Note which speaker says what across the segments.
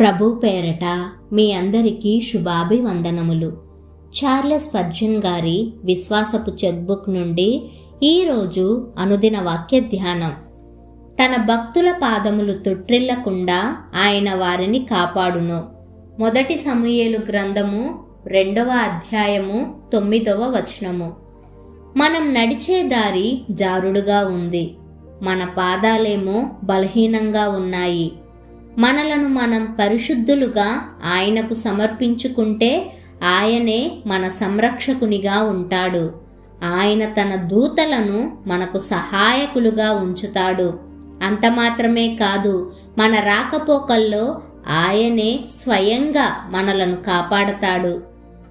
Speaker 1: ప్రభు పేరట మీ అందరికీ శుభాభివందనములు. చార్లెస్ పర్జన్ గారి విశ్వాసపు చెక్బుక్ నుండి ఈరోజు అనుదిన వాక్య ధ్యానం తన భక్తుల పాదములు తుట్రిల్లకుండా ఆయన వారిని కాపాడును. మొదటి సమూయేలు గ్రంథము రెండవ అధ్యాయము తొమ్మిదవ వచనము. మనం నడిచే దారి జారుడుగా ఉంది. మన పాదాలేమో బలహీనంగా ఉన్నాయి. మనలను మనం పరిశుద్ధులుగా ఆయనకు సమర్పించుకుంటే ఆయనే మన సంరక్షకునిగా ఉంటాడు. ఆయన తన దూతలను మనకు సహాయకులుగా ఉంచుతాడు. అంత మాత్రమే కాదు మన రాకపోకల్లో ఆయనే స్వయంగా మనలను కాపాడతాడు.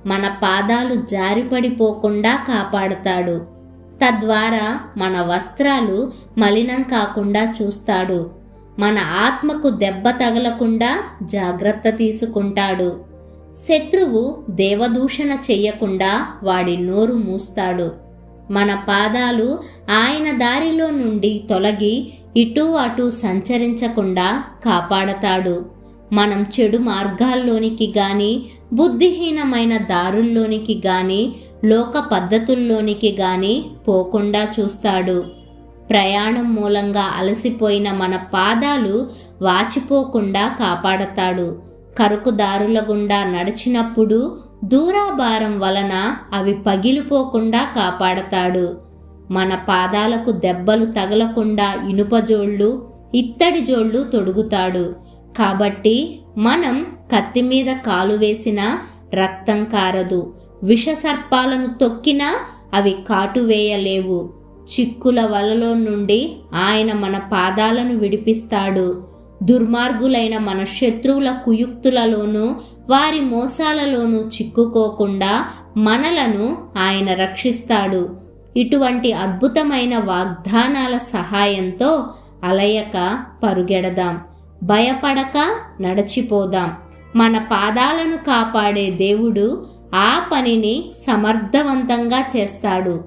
Speaker 1: మన పాదాలు జారిపడిపోకుండా కాపాడతాడు. తద్వారా మన వస్త్రాలు మలినం కాకుండా చూస్తాడు. మన ఆత్మకు దెబ్బ తగలకుండా జాగ్రత్త తీసుకుంటాడు. శత్రువు దేవదూషణ చెయ్యకుండా వాడి నోరు మూస్తాడు. మన పాదాలు ఆయన దారిలో నుండి తొలగి ఇటు అటు సంచరించకుండా కాపాడతాడు. మనం చెడు మార్గాల్లోనికి గాని బుద్ధిహీనమైన దారుల్లోనికి గాని లోక పద్ధతుల్లోనికి గాని పోకుండా చూస్తాడు. ప్రయాణం మూలంగా అలసిపోయిన మన పాదాలు వాచిపోకుండా కాపాడతాడు. కరుకు దారుల గుండా నడిచినప్పుడు దూరాభారం వలన అవి పగిలిపోకుండా కాపాడతాడు. మన పాదాలకు దెబ్బలు తగలకుండా ఇనుప జోళ్ళు ఇత్తడి జోళ్ళు తొడుగుతాడు. కాబట్టి మనం కత్తి మీద కాలు వేసినా రక్తం కారదు. విషసర్పాలను తొక్కినా అవి కాటు వేయలేవు. చిక్కుల వలలో నుండి ఆయన మన పాదాలను విడిపిస్తాడు. దుర్మార్గులైన మన శత్రువుల కుయుక్తులలోనూ వారి మోసాలలోనూ చిక్కుకోకుండా మనలను ఆయన రక్షిస్తాడు. ఇటువంటి అద్భుతమైన వాగ్దానాల సహాయంతో అలయక పరుగెడదాం. భయపడక నడచిపోదాం. మన పాదాలను కాపాడే దేవుడు ఆ పనిని సమర్థవంతంగా చేస్తాడు.